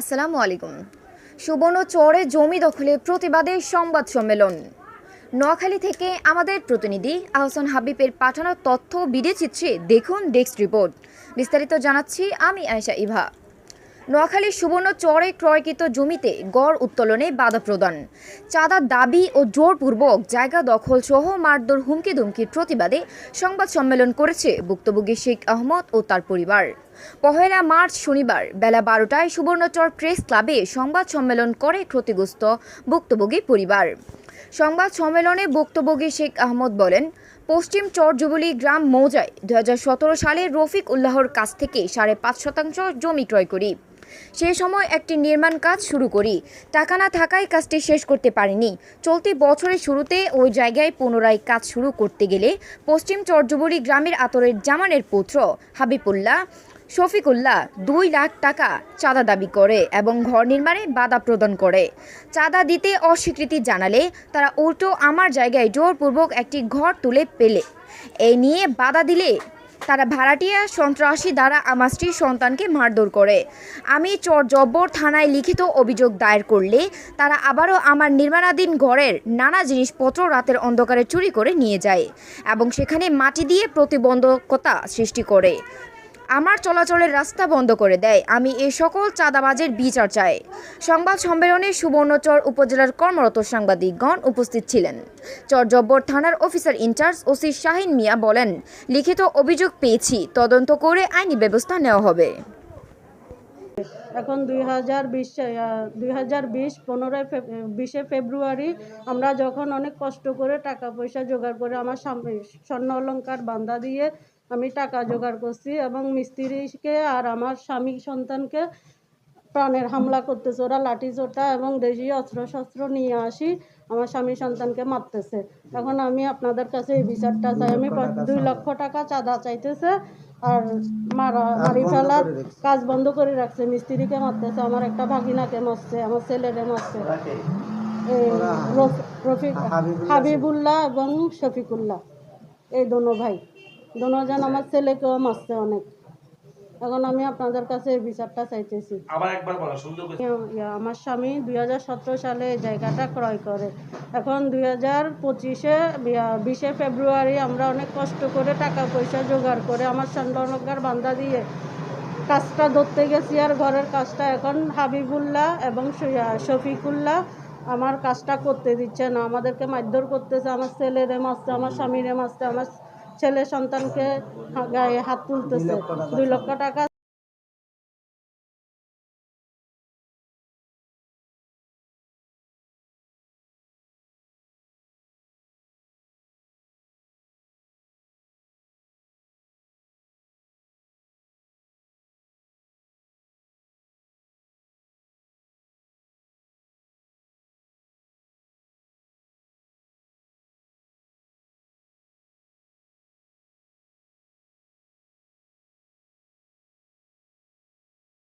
আসসালামু আলাইকুম। সুবর্ণ চরে জমি দখলে প্রতিবাদে সংবাদ সম্মেলন। নোয়াখালী থেকে আমাদের প্রতিনিধি আহসান হাবিবের পাঠানো তথ্য চিত্রে দেখুন ডেস্ক রিপোর্ট। বিস্তারিত জানাচ্ছি আমি আয়শা ইভা। নোয়াখালীর সুবর্ণ চরে ক্রয়কৃত জমিতে গড় উত্তোলনে বাধা প্রদান। চাঁদার দাবি ও জোরপূর্বক জায়গা দখল সহ মারধর হুমকি দুমকির প্রতিবাদে সংবাদ সম্মেলন করেছে ভুক্তভোগী শেখ আহমদ ও তার পরিবার। পহেলা মার্চ শনিবার বেলা বারোটায় সুবর্ণচর প্রেস ক্লাবে সংবাদ সম্মেলন করে ক্ষতিগ্রস্ত ভুক্তভোগী পরিবার। সংবাদ সম্মেলনে ভুক্তভোগী শেখ আহমদ বলেন, পশ্চিম চরজুবলি গ্রাম মৌজায় দু হাজার সতেরো সালে রফিক উল্লাহর কাছ থেকে সাড়ে পাঁচ শতাংশ জমি ক্রয় করি। সে সময় একটি নির্মাণ কাজ শুরু করি। টাকা না থাকায় কাজটি শেষ করতে পারিনি। চলতি বছরের শুরুতে ওই জায়গায় পুনরায় কাজ শুরু করতে গেলে পশ্চিম চরজুবলি গ্রামের আতরের জামানের পুত্র হাবিবুল্লাহ শফিকুল্লাহ দুই লাখ টাকা চাঁদা দাবি করে এবং ঘর নির্মাণে বাধা প্রদান করে। চাঁদা দিতে অস্বীকৃতি জানালে তারা উল্টো আমার জায়গায় জোরপূর্বক একটি ঘর তুলে পেলে। এই নিয়ে বাধা দিলে তারা ভাড়াটিয়া সন্ত্রাসী দ্বারা আমার স্ত্রীর সন্তানকে মারধর করে। আমি চর জব্বর থানায় লিখিত অভিযোগ দায়ের করলে তারা আবারও আমার নির্মাণাধীন ঘরের নানা জিনিসপত্র রাতের অন্ধকারে চুরি করে নিয়ে যায় এবং সেখানে মাটি দিয়ে প্রতিবন্ধকতা সৃষ্টি করে। আমার চলাচলের রাস্তা বন্ধ করে দেয়। আমি এই সকল চাঁদাবাজের বিচার চাই। সংবাদ সম্মেলনে সুবর্ণচর উপজেলার কর্মরত সাংবাদিকগণ উপস্থিত ছিলেন। চরজব্বর থানার officer in charge OC Shahin Mia বলেন, লিখিত অভিযোগ পেয়েছি, তদন্ত করে আইনি ব্যবস্থা নেওয়া হবে। এখন দুই হাজার বিশ দুই হাজার বিশ পনেরোই বিশে ফেব্রুয়ারি আমরা যখন অনেক কষ্ট করে টাকা পয়সা জোগাড় করে আমার স্বর্ণ অলঙ্কার বান্ধা দিয়ে আমি টাকা জোগাড় করছি এবং মিস্ত্রিকে আর আমার স্বামী সন্তানকে প্রাণের হামলা করতেছে। ওরা লাঠি চোটা এবং দেশি অস্ত্র শস্ত্র নিয়ে আসি আমার স্বামী সন্তানকে মারতেছে। এখন আমি আপনাদের কাছে এই বিচারটা চাই। আমি দুই লক্ষ টাকা চাঁদা চাইতেছে আর মারা মারি ফেলার কাজ বন্ধ করে রাখছে। মিস্ত্রিকে মারতেছে আমার একটা ভাগিনাকে মারছে আমার ছেলেরে মারছে। রফিক হাবিবুল্লাহ এবং শফিকুল্লাহ। এই দোনো ভাই। দোনোজন আমার ছেলেকেও মারছে অনেক। এখন আমি আপনাদের কাছে বিচারটা চাইতেছি। আবার একবার বলো সুন্দর আমার স্বামী দুই হাজার সতেরো সালে এই জায়গাটা ক্রয় করে। এখন দুই হাজার পঁচিশে বিশে ফেব্রুয়ারি আমরা অনেক কষ্ট করে টাকা পয়সা জোগাড় করে আমার সন্তানকার বান্ধা দিয়ে কাজটা ধরতে গেছি আর ঘরের কাজটা এখন হাবিবুল্লাহ এবং শফিকুল্লাহ আমার কাজটা করতে দিচ্ছে না। আমাদেরকে মারধর করতেছে আমার ছেলেরে মারছে আমার স্বামীরে মারছে আমার ছেলে সন্তানকে গায়ে হাত তুলতেছে। দুই লক্ষ টাকা